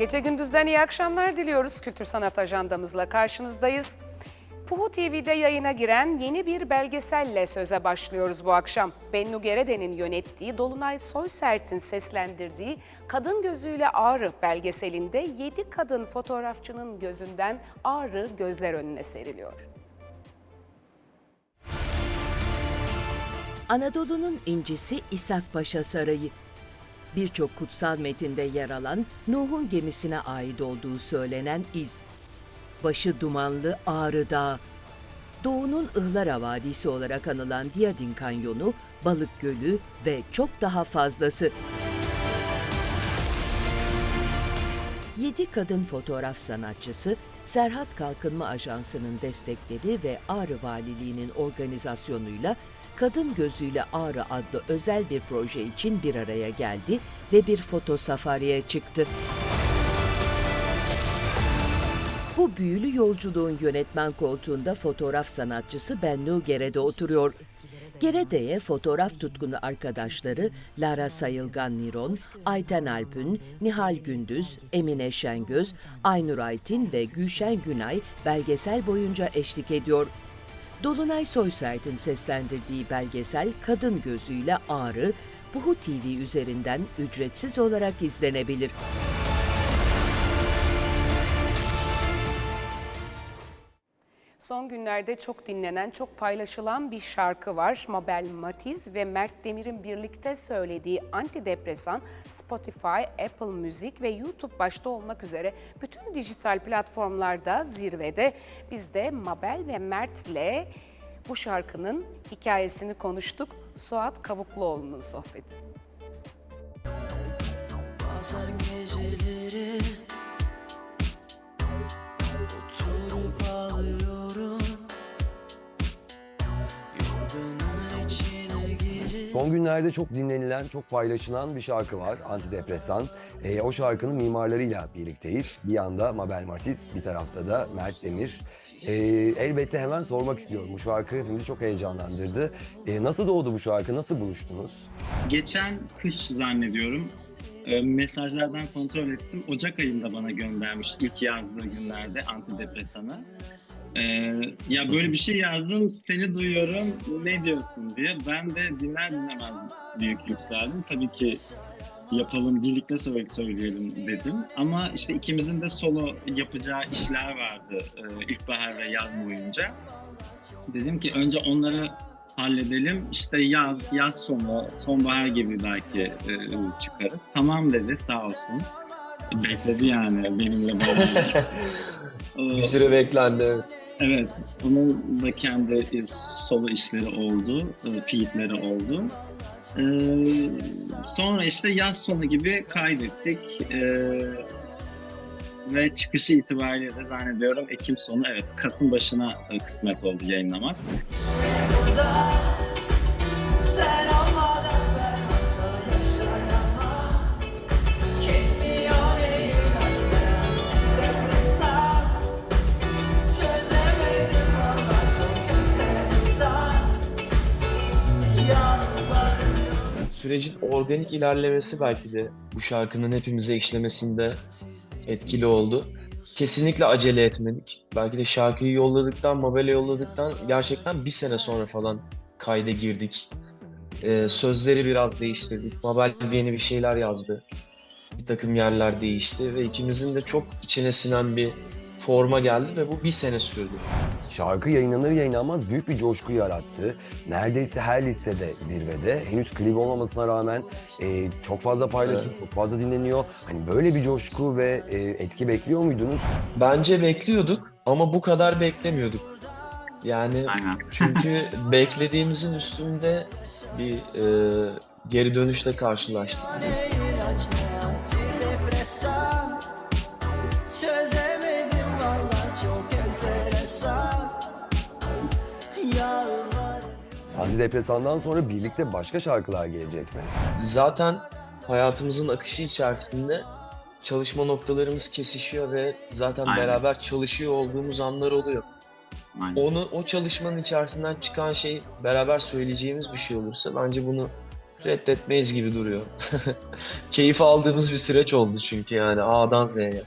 Gece gündüzden iyi akşamlar diliyoruz. Kültür Sanat Ajandamızla karşınızdayız. Puhu TV'de yayına giren yeni bir belgeselle söze başlıyoruz bu akşam. Bennu Gerede'nin yönettiği, Dolunay Soysert'in seslendirdiği Kadın Gözüyle Ağrı belgeselinde 7 kadın fotoğrafçının gözünden ağrı gözler önüne seriliyor. Anadolu'nun incisi İshak Paşa Sarayı. Birçok kutsal metinde yer alan Nuh'un gemisine ait olduğu söylenen iz. Başı dumanlı Ağrı Dağı. Doğu'nun Ihlara Vadisi olarak anılan Diyadin Kanyonu, Balık Gölü ve çok daha fazlası. 7 kadın fotoğraf sanatçısı Serhat Kalkınma Ajansı'nın destekleri ve Ağrı Valiliği'nin organizasyonuyla Kadın Gözüyle Ağrı adlı özel bir proje için bir araya geldi ve bir foto safariye çıktı. Bu büyülü yolculuğun yönetmen koltuğunda fotoğraf sanatçısı Bennu Gerede oturuyor. Gerede'ye fotoğraf tutkunu arkadaşları Lara Sayılgan Niron, Ayten Alpün, Nihal Gündüz, Emine Şengöz, Aynur Aytin ve Gülşen Günay belgesel boyunca eşlik ediyor. Dolunay Soysert'in seslendirdiği belgesel Kadın Gözüyle Ağrı, Puhu TV üzerinden ücretsiz olarak izlenebilir. Son günlerde çok dinlenen, çok paylaşılan bir şarkı var. Mabel Matiz ve Mert Demir'in birlikte söylediği antidepresan Spotify, Apple Müzik ve YouTube başta olmak üzere bütün dijital platformlarda zirvede. Biz de Mabel ve Mert'le bu şarkının hikayesini konuştuk. Suat Kavukluoğlu'nun sohbeti. Bazen Son günlerde çok dinlenilen, çok paylaşılan bir şarkı var, Antidepresan. Ee, o şarkının mimarlarıyla birlikteyiz. Bir yanda Mabel Matiz, bir tarafta da Mert Demir. Ee, elbette hemen sormak istiyorum. Bu şarkı hepimizi çok heyecanlandırdı. Ee, nasıl doğdu bu şarkı, nasıl buluştunuz? Geçen kış zannediyorum e, mesajlardan kontrol ettim. Ocak ayında bana göndermiş ilk yazdığı günlerde antidepresanı. E, ya böyle bir şey yazdım, seni duyuyorum, ne diyorsun diye. Ben de dinler dinlemez büyük yükseldim. Tabii ki yapalım, birlikte söyle- söyleyelim dedim. Ama işte ikimizin de solo yapacağı işler vardı e, ilkbahar ve yaz boyunca. Dedim ki önce onları halledelim. İşte yaz, yaz sonu, sonbahar gibi belki e, çıkarız. Tamam dedi sağ olsun. Bekledi yani benimle beraber. Bir süre beklendi. evet. Onun da kendi solo işleri oldu, e, feedleri oldu. Ee, sonra işte yaz sonu gibi kaydettik. Ee, ve çıkışı itibariyle de zannediyorum Ekim sonu, evet Kasım başına kısmet oldu yayınlamak. Sürecin organik ilerlemesi belki de bu şarkının hepimize işlemesinde etkili oldu. Kesinlikle acele etmedik. Belki de şarkıyı yolladıktan, Mabel'e yolladıktan gerçekten bir sene sonra falan kayda girdik. Ee, sözleri biraz değiştirdik. Mabel yeni bir şeyler yazdı. Bir takım yerler değişti ve ikimizin de çok içine sinen bir forma geldi ve bu bir sene sürdü. Şarkı yayınlanır yayınlanmaz büyük bir coşku yarattı. Neredeyse her listede zirvede. Henüz klip olmamasına rağmen e, çok fazla paylaşım, çok fazla dinleniyor. Hani böyle bir coşku ve e, etki bekliyor muydunuz? Bence bekliyorduk ama bu kadar beklemiyorduk. Yani Aynen. çünkü beklediğimizin üstünde bir e, geri dönüşle karşılaştık. Antidepresandan sonra birlikte başka şarkılar gelecek mi? Zaten hayatımızın akışı içerisinde çalışma noktalarımız kesişiyor ve zaten Aynen. beraber çalışıyor olduğumuz anlar oluyor. Aynen. Onu o çalışmanın içerisinden çıkan şey beraber söyleyeceğimiz bir şey olursa bence bunu reddetmeyiz gibi duruyor. Keyif aldığımız bir süreç oldu çünkü yani A'dan Z'ye.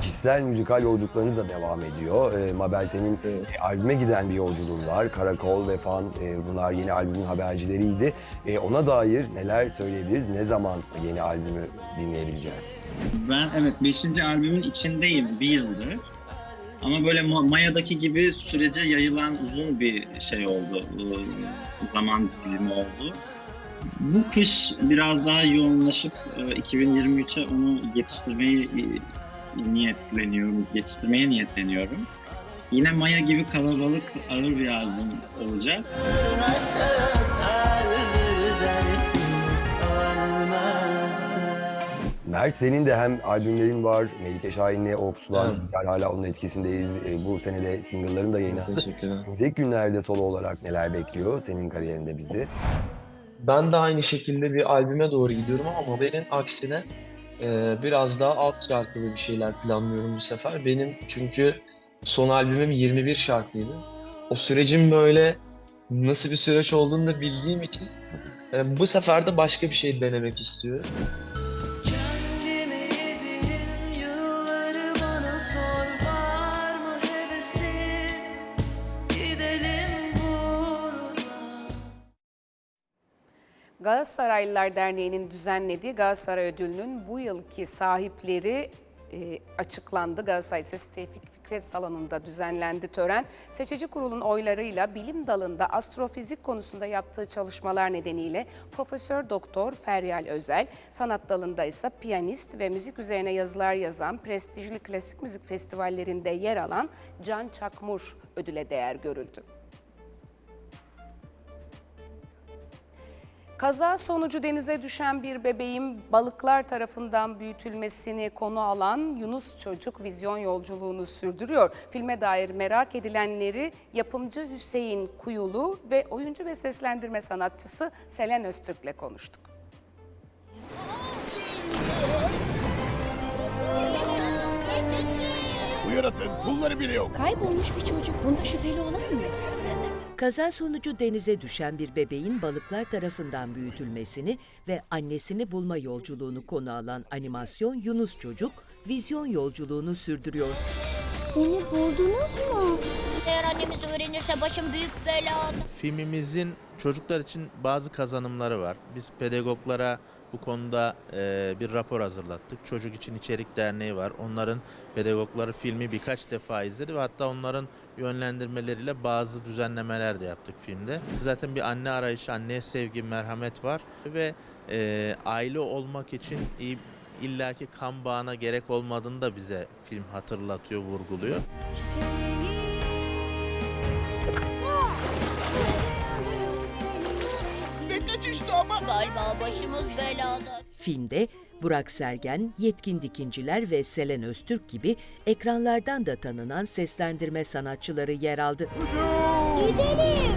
Kişisel müzikal yolculuklarınız da devam ediyor. E, Mabel senin Evet. e, albüme giden bir yolculuğun var. Karakol ve Fan e, bunlar yeni albümün habercileriydi. E, ona dair neler söyleyebiliriz? Ne zaman yeni albümü dinleyebileceğiz? Ben evet 5. albümün içindeyim bir yıldır. Ama böyle Ma- Maya'daki gibi sürece yayılan uzun bir şey oldu. ıı, Zaman dilimi oldu. Bu kış biraz daha yoğunlaşıp e, 2023'e onu yetiştirmeyi e, niyetleniyorum, yetiştirmeye niyetleniyorum. Yine Maya gibi kalabalık ağır bir albüm olacak. Mert senin de hem albümlerin var. Melike Şahin'le o pusulan Evet. yani hala onun etkisindeyiz. E, bu sene de single'ların da yayınlandı. Teşekkürler. Gelecek günlerde solo olarak neler bekliyor senin kariyerinde bizi? Ben de aynı şekilde bir albüme doğru gidiyorum ama Mabel'in aksine e, biraz daha alt şarkılı bir şeyler planlıyorum bu sefer. Benim çünkü son albümüm 21 şarkıydı. O sürecin böyle nasıl bir süreç olduğunu da bildiğim için e, bu sefer de başka bir şey denemek istiyorum. Galatasaraylılar Derneği'nin düzenlediği Galatasaray Ödülü'nün bu yılki sahipleri e, açıklandı. Galatasaray Lisesi Tevfik Fikret Salonu'nda düzenlendi tören. Seçici kurulun oylarıyla bilim dalında astrofizik konusunda yaptığı çalışmalar nedeniyle Profesör Doktor Feryal Özel, sanat dalında ise piyanist ve müzik üzerine yazılar yazan prestijli klasik müzik festivallerinde yer alan Can Çakmur ödüle değer görüldü. Kaza sonucu denize düşen bir bebeğin balıklar tarafından büyütülmesini konu alan Yunus Çocuk vizyon yolculuğunu sürdürüyor. Filme dair merak edilenleri yapımcı Hüseyin Kuyulu ve oyuncu ve seslendirme sanatçısı Selen Öztürk'le konuştuk. Bu yaratığın pulları bile yok. Kaybolmuş bir çocuk. Bunda şüpheli olan mı? Kaza sonucu denize düşen bir bebeğin balıklar tarafından büyütülmesini ve annesini bulma yolculuğunu konu alan animasyon Yunus Çocuk, vizyon yolculuğunu sürdürüyor. Beni buldunuz mu? Eğer annemiz öğrenirse başım büyük belada. Filmimizin çocuklar için bazı kazanımları var. Biz pedagoglara bu konuda e, bir rapor hazırlattık. Çocuk için İçerik Derneği var. Onların pedagogları filmi birkaç defa izledi ve hatta onların yönlendirmeleriyle bazı düzenlemeler de yaptık filmde. Zaten bir anne arayışı, anneye sevgi, merhamet var ve e, aile olmak için iyi illaki kan bağına gerek olmadığını da bize film hatırlatıyor, vurguluyor. Ne kaçıştı ama. Galiba başımız belada. Filmde Burak Sergen, Yetkin Dikinciler ve Selen Öztürk gibi ekranlardan da tanınan seslendirme sanatçıları yer aldı. Gidelim.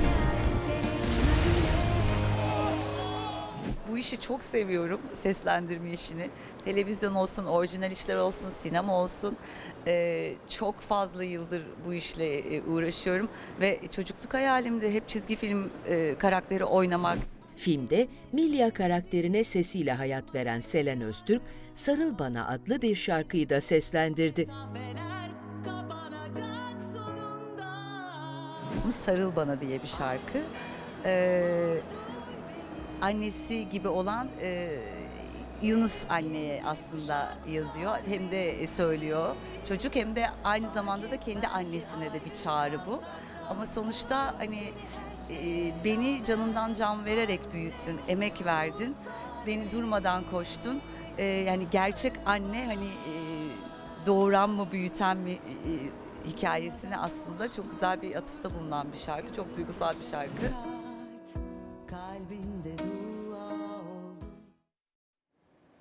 Bu işi çok seviyorum, seslendirme işini. Televizyon olsun, orijinal işler olsun, sinema olsun. Ee, çok fazla yıldır bu işle e, uğraşıyorum. Ve çocukluk hayalimde hep çizgi film e, karakteri oynamak. Filmde Milya karakterine sesiyle hayat veren Selen Öztürk, Sarıl Bana adlı bir şarkıyı da seslendirdi. Sarıl Bana diye bir şarkı. Ee, annesi gibi olan e, Yunus anneye aslında yazıyor hem de söylüyor çocuk hem de aynı zamanda da kendi annesine de bir çağrı bu. Ama sonuçta hani beni canından can vererek büyüttün, emek verdin, beni durmadan koştun. E, yani gerçek anne hani e, doğuran mı büyüten mi e, hikayesine aslında çok güzel bir atıfta bulunan bir şarkı. Çok duygusal bir şarkı.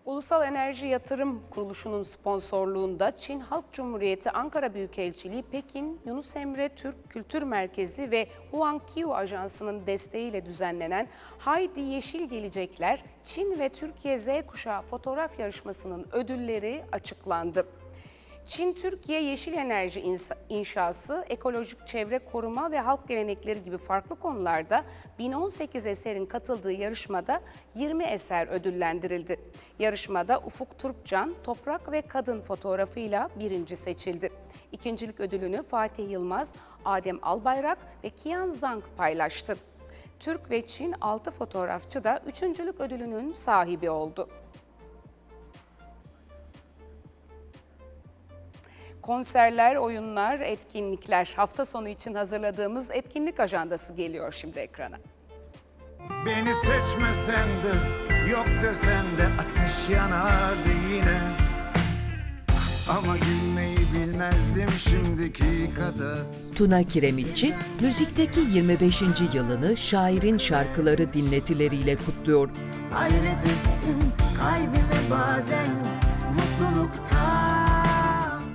Ulusal Enerji Yatırım Kuruluşu'nun sponsorluğunda Çin Halk Cumhuriyeti Ankara Büyükelçiliği, Pekin, Yunus Emre Türk Kültür Merkezi ve Huangqiu Ajansı'nın desteğiyle düzenlenen Haydi Yeşil Gelecekler Çin ve Türkiye Z kuşağı fotoğraf yarışmasının ödülleri açıklandı. Çin-Türkiye Yeşil Enerji İnşası, ekolojik çevre koruma ve halk gelenekleri gibi farklı konularda 1018 eserin katıldığı yarışmada 20 eser ödüllendirildi. Yarışmada Ufuk Turpcan, toprak ve kadın fotoğrafıyla birinci seçildi. İkincilik ödülünü Fatih Yılmaz, Adem Albayrak ve Kian Zhang paylaştı. Türk ve Çin 6 fotoğrafçı da üçüncülük ödülünün sahibi oldu. Konserler, oyunlar, etkinlikler. Hafta sonu için hazırladığımız etkinlik ajandası geliyor şimdi ekrana. Beni seçmesen de yok desen de ateş yanardı yine Ama gülmeyi bilmezdim şimdiki kadar Tuna Kiremitçi, müzikteki 25. yılını şairin şarkıları dinletileriyle kutluyor. Hayret ettim kalbime bazen mutluluktan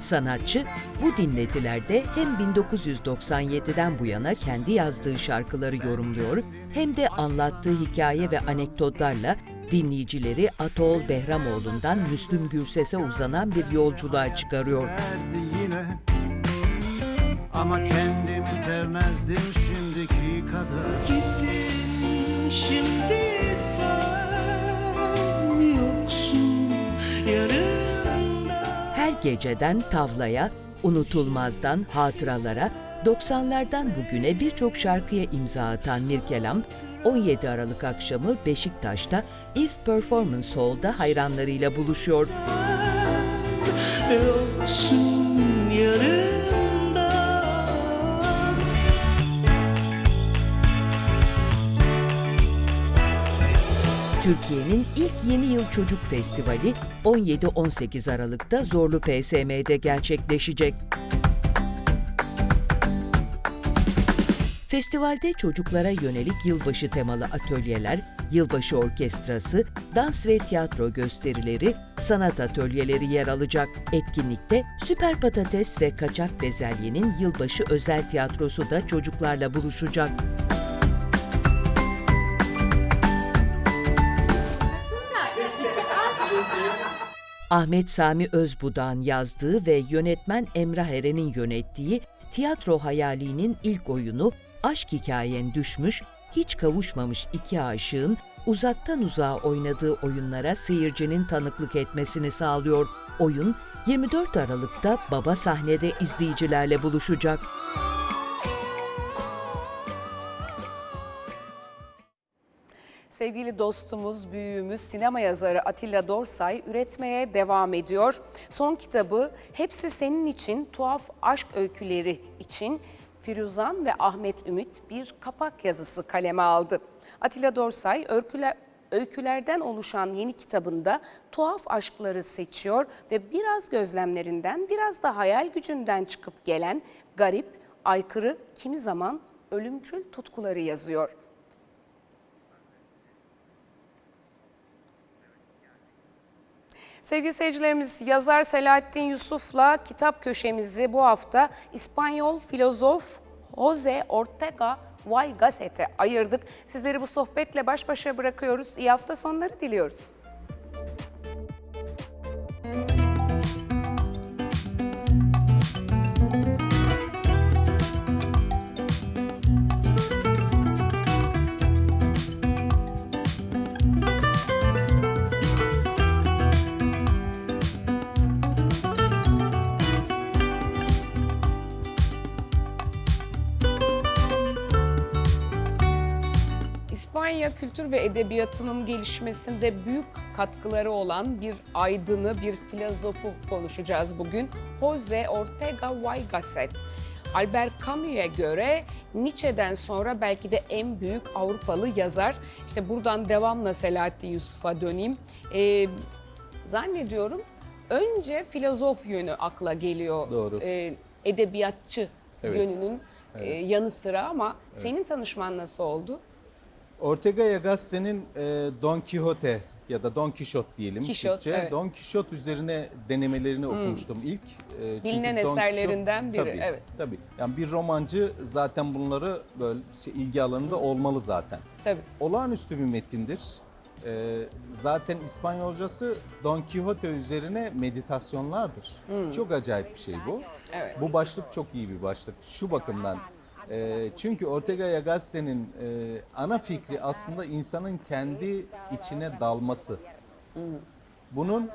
Sanatçı bu dinletilerde hem 1997'den bu yana kendi yazdığı şarkıları yorumluyor hem de anlattığı hikaye ve anekdotlarla dinleyicileri Atol Behramoğlu'ndan Müslüm Gürses'e uzanan bir yolculuğa çıkarıyor. Ama kendimi sevmezdim şimdiki kadar Gittin şimdi sen yoksun Her geceden tavlaya, unutulmazdan hatıralara, 90'lardan bugüne birçok şarkıya imza atan Mirkelam, 17 Aralık akşamı Beşiktaş'ta If Performance Hall'da hayranlarıyla buluşuyor. Yoksun yarımda Türkiye'nin ilk Yeni Yıl Çocuk Festivali 17-18 Aralık'ta Zorlu PSM'de gerçekleşecek. Festivalde çocuklara yönelik yılbaşı temalı atölyeler, yılbaşı orkestrası, dans ve tiyatro gösterileri, sanat atölyeleri yer alacak. Etkinlikte Süper Patates ve Kaçak Bezelye'nin yılbaşı özel tiyatrosu da çocuklarla buluşacak. Ahmet Sami Özbudak yazdığı ve yönetmen Emrah Eren'in yönettiği tiyatro hayalinin ilk oyunu Aşk Hikayen Düşmüş, hiç kavuşmamış iki aşığın uzaktan uzağa oynadığı oyunlara seyircinin tanıklık etmesini sağlıyor. Oyun 24 Aralık'ta Baba sahnede izleyicilerle buluşacak. Sevgili dostumuz, büyüğümüz, sinema yazarı Atilla Dorsay üretmeye devam ediyor. Son kitabı Hepsi Senin için Tuhaf Aşk Öyküleri için Firuzan ve Ahmet Ümit bir kapak yazısı kaleme aldı. Atilla Dorsay öyküler, öykülerden oluşan yeni kitabında tuhaf aşkları seçiyor ve biraz gözlemlerinden, biraz da hayal gücünden çıkıp gelen garip, aykırı, kimi zaman ölümcül tutkuları yazıyor. Sevgili seyircilerimiz yazar Selahattin Yusuf'la kitap köşemizi bu hafta İspanyol filozof Jose Ortega y Gasset'e ayırdık. Sizleri bu sohbetle baş başa bırakıyoruz. İyi hafta sonları diliyoruz. İspanya kültür ve edebiyatının gelişmesinde büyük katkıları olan bir aydını, bir filozofu konuşacağız bugün. Jose Ortega y Gasset. Albert Camus'e göre Nietzsche'den sonra belki de en büyük Avrupalı yazar. İşte buradan devamla Selahattin Yusuf'a döneyim. Ee, zannediyorum önce filozof yönü akla geliyor. Doğru. Ee, edebiyatçı Evet. yönünün e, yanı sıra ama senin tanışman nasıl oldu? Ortega y Gasset'in e, Don Quixote ya da Don Quixote diyelim Quixote, Türkçe. evet. Hmm. Don Quixote üzerine denemelerini okumuştum ilk. E, çünkü Bilinen Don eserlerinden biri, tabii, evet. Tabii. Yani bir romancı zaten bunları böyle şey, ilgi alanında olmalı zaten. Tabii. Olağanüstü bir metindir. e, zaten İspanyolcası Don Quixote üzerine meditasyonlardır. Çok acayip bir şey bu. Evet. Bu başlık çok iyi bir başlık. Şu bakımdan. E, çünkü Ortega y Gasset'in e, ana fikri aslında insanın kendi içine dalması. Bunun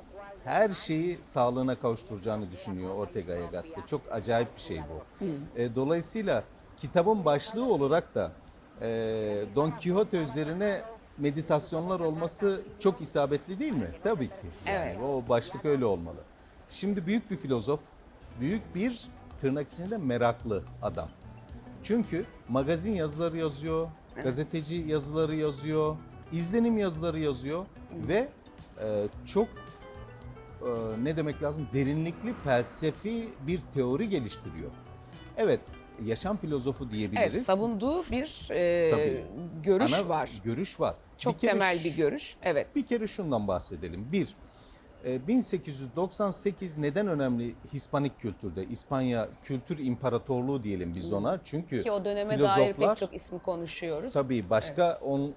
her şeyi sağlığına kavuşturacağını düşünüyor Ortega y Gasset. Çok acayip bir şey bu. E, dolayısıyla kitabın başlığı olarak da e, Don Quixote üzerine meditasyonlar olması çok isabetli değil mi? Tabii ki. Yani Evet. O başlık öyle olmalı. Şimdi büyük bir filozof, büyük bir tırnak içinde meraklı adam. Çünkü magazin yazıları yazıyor, gazeteci yazıları yazıyor, izlenim yazıları yazıyor ve e, çok e, ne demek lazım derinlikli felsefi bir teori geliştiriyor. Evet, yaşam filozofu diyebiliriz. Evet, savunduğu bir e, Tabii. görüş Ana var. Görüş var. Çok Bir kere temel ş- bir görüş. Evet. Bir kere şundan bahsedelim. Bir, 1898 neden önemli Hispanik kültürde? İspanya Kültür İmparatorluğu diyelim biz ona. Çünkü Ki o döneme dair pek çok ismi konuşuyoruz. Tabii başka on e,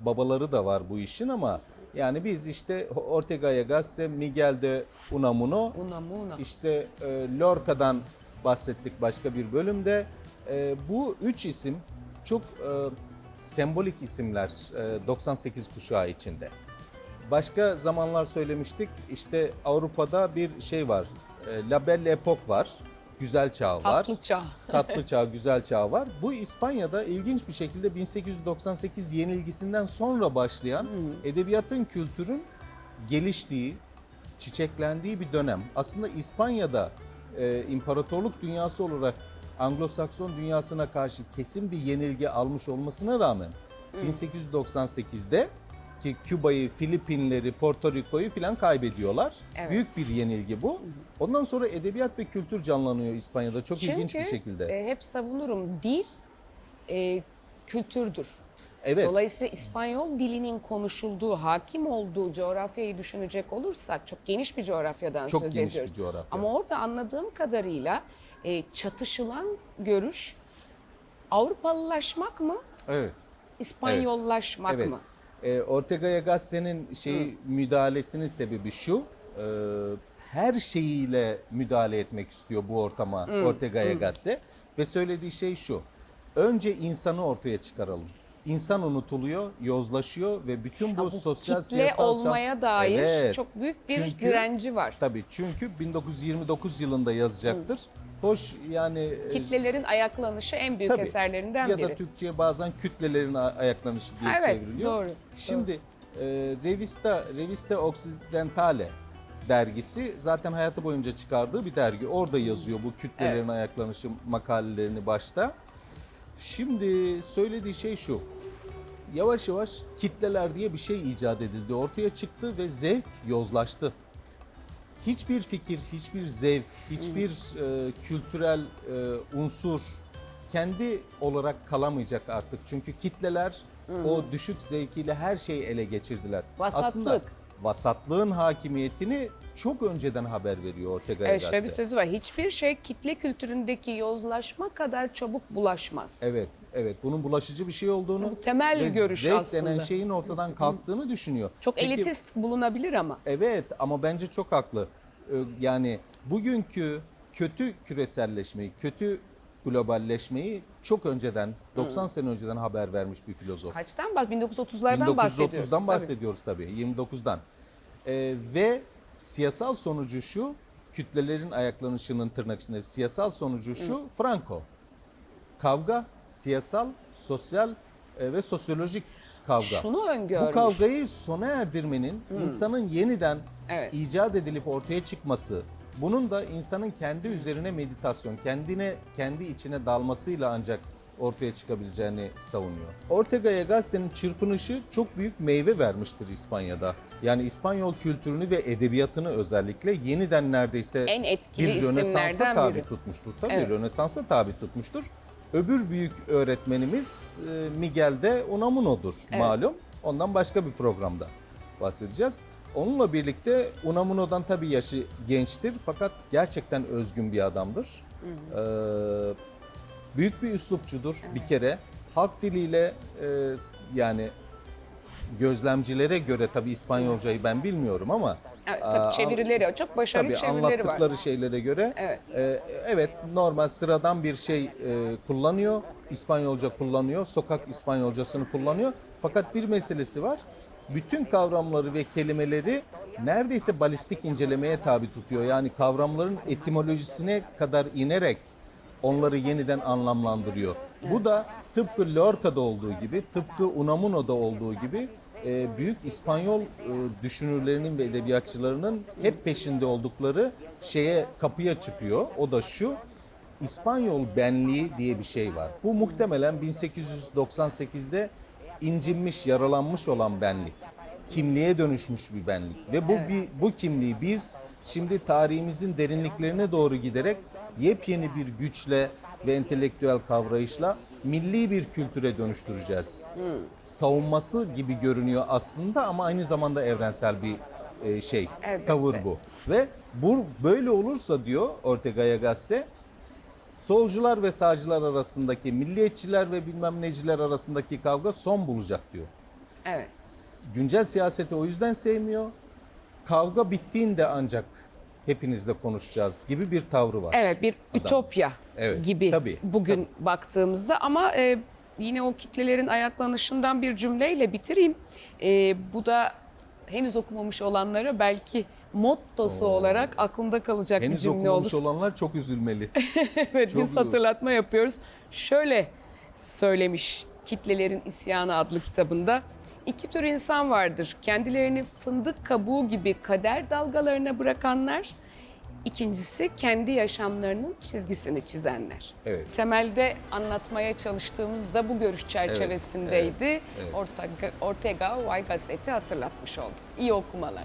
babaları da var bu işin ama yani biz işte Ortega y Gasset, Miguel de Unamuno, Unamuno. işte e, Lorca'dan bahsettik başka bir bölümde. E, bu üç isim çok sembolik isimler e, 98 kuşağı içinde. Başka zamanlar söylemiştik işte Avrupa'da bir şey var. E, La Belle Époque var. Güzel çağ var. Tatlı çağ. Tatlı çağ, güzel çağ var. Bu İspanya'da ilginç bir şekilde 1898 yenilgisinden sonra başlayan edebiyatın, kültürün geliştiği, çiçeklendiği bir dönem. Aslında İspanya'da e, imparatorluk dünyası olarak Anglo-Sakson dünyasına karşı kesin bir yenilgi almış olmasına rağmen 1898'de ki Küba'yı, Filipinleri, Porto Rico'yu filan kaybediyorlar. Evet. Büyük bir yenilgi bu. Ondan sonra edebiyat ve kültür canlanıyor İspanya'da çok ilginç bir Çünkü şekilde. e, hep savunurum dil e, kültürdür. evet. Dolayısıyla İspanyol dilinin konuşulduğu, hakim olduğu coğrafyayı düşünecek olursak çok geniş bir coğrafyadan Çok söz geniş bir ediyoruz. coğrafya. Ama orada anladığım kadarıyla e, çatışılan görüş Avrupalılaşmak mı, Evet. İspanyollaşmak Evet. mı? E, Ortega y Gasset'in şey müdahalesinin sebebi şu. e, her şeyiyle müdahale etmek istiyor bu ortama Ortega y Gasset ve söylediği şey şu. Önce insanı ortaya çıkaralım. İnsan unutuluyor, yozlaşıyor ve bütün bu, Bu sosyal kitle siyasal çağ- olmaya dair Evet. çok büyük bir Çünkü- direnci var. Tabii çünkü 1929 yılında yazacaktır. Hoş yani e, Kitlelerin ayaklanışı en büyük Tabii. eserlerinden ya biri. da Türkçe'ye bazen kütlelerin ayaklanışı diye Evet, çevriliyor. doğru, Şimdi e, Revista Revista Occidentale dergisi zaten hayatı boyunca çıkardığı bir dergi. Orada yazıyor bu kütlelerin ayaklanışı makalelerini başta. Şimdi söylediği şey şu. Yavaş yavaş kitleler diye bir şey icat edildi. Ortaya çıktı ve zevk yozlaştı. Hiçbir fikir, hiçbir zevk, hiçbir e, kültürel e, unsur kendi olarak kalamayacak artık. Çünkü kitleler o düşük zevkiyle her şeyi ele geçirdiler. Vasatlık. Aslında vasatlığın hakimiyetini çok önceden haber veriyor Ortega Evet şöyle bir sözü var. Hiçbir şey kitle kültüründeki yozlaşma kadar çabuk bulaşmaz. Evet, evet. Bunun bulaşıcı bir şey olduğunu Bu temel ve görüş zevk aslında. denen şeyin ortadan kalktığını düşünüyor. Çok Peki- elitist bulunabilir ama. Evet ama bence çok haklı. Ee, Yani bugünkü kötü küreselleşmeyi, kötü globalleşmeyi çok önceden, 90 sene önceden haber vermiş bir filozof. Kaçtan bak 1930'lardan bahsediyoruz. 1930'dan Tabii. bahsediyoruz tabii, 29'dan. Ee, ve siyasal sonucu şu, kütlelerin ayaklanışının tırnak içinde siyasal sonucu şu, Franco. Kavga, siyasal, sosyal e, ve sosyolojik kavga. Şunu öngörmüş. Bu kavgayı sona erdirmenin insanın yeniden Evet. icat edilip ortaya çıkması, bunun da insanın kendi üzerine meditasyon, kendine kendi içine dalmasıyla ancak ortaya çıkabileceğini savunuyor. Ortega y Gasset'in çırpınışı çok büyük meyve vermiştir İspanya'da. Yani İspanyol kültürünü ve edebiyatını özellikle yeniden neredeyse En etkili bir Rönesans'a tabi biri. tutmuştur. Tabii Evet. Rönesans'a tabi tutmuştur. Öbür büyük öğretmenimiz e, Miguel de Unamuno'dur Evet. malum. Ondan başka bir programda bahsedeceğiz. Onunla birlikte Unamuno'dan tabii yaşı gençtir fakat gerçekten özgün bir adamdır. Ee, büyük bir üslupçudur bir kere. Halk diliyle e, yani gözlemcilere göre tabii İspanyolcayı ben bilmiyorum ama Evet, Aa, çevirileri çok başarılı tabii çevirileri var. anlattıkları şeylere göre Evet. e, evet normal sıradan bir şey e, kullanıyor. İspanyolca kullanıyor. Sokak İspanyolcasını kullanıyor. Fakat bir meselesi var. Bütün kavramları ve kelimeleri neredeyse balistik incelemeye tabi tutuyor. Yani kavramların etimolojisine kadar inerek onları yeniden anlamlandırıyor. Bu da tıpkı Lorca'da olduğu gibi, tıpkı Unamuno'da olduğu gibi e, büyük İspanyol e, düşünürlerinin ve edebiyatçılarının hep peşinde oldukları şeye kapıya çıkıyor. O da şu, İspanyol benliği diye bir şey var. Bu muhtemelen 1898'de incinmiş, yaralanmış olan benlik. Kimliğe dönüşmüş bir benlik. Ve bu bir, bu kimliği biz şimdi tarihimizin derinliklerine doğru giderek yepyeni bir güçle ve entelektüel kavrayışla milli bir kültüre dönüştüreceğiz. Savunması gibi görünüyor aslında ama aynı zamanda evrensel bir e, şey, Elbette. tavır bu. Ve bu böyle olursa diyor Ortega y Gasset, solcular ve sağcılar arasındaki, milliyetçiler ve bilmem neciler arasındaki kavga son bulacak diyor. Evet. Güncel siyaseti o yüzden sevmiyor. Kavga bittiğinde ancak hepinizle konuşacağız gibi bir tavrı var. Evet bir Adam. ütopya Evet, gibi tabii, bugün baktığımızda ama e, yine o kitlelerin ayaklanışından bir cümleyle bitireyim. E, bu da henüz okumamış olanlara belki mottosu olarak aklında kalacak bir Henüz cümle okumamış olur. olanlar çok üzülmeli. evet Çok biz hatırlatma yapıyoruz. Şöyle söylemiş Kitlelerin İsyanı adlı kitabında. İki tür insan vardır. Kendilerini fındık kabuğu gibi kader dalgalarına bırakanlar. İkincisi kendi yaşamlarının çizgisini çizenler. Evet. Temelde anlatmaya çalıştığımız da bu görüş çerçevesindeydi. evet, evet. Ortega, Ortega y Gasset'i hatırlatmış olduk. İyi okumalar.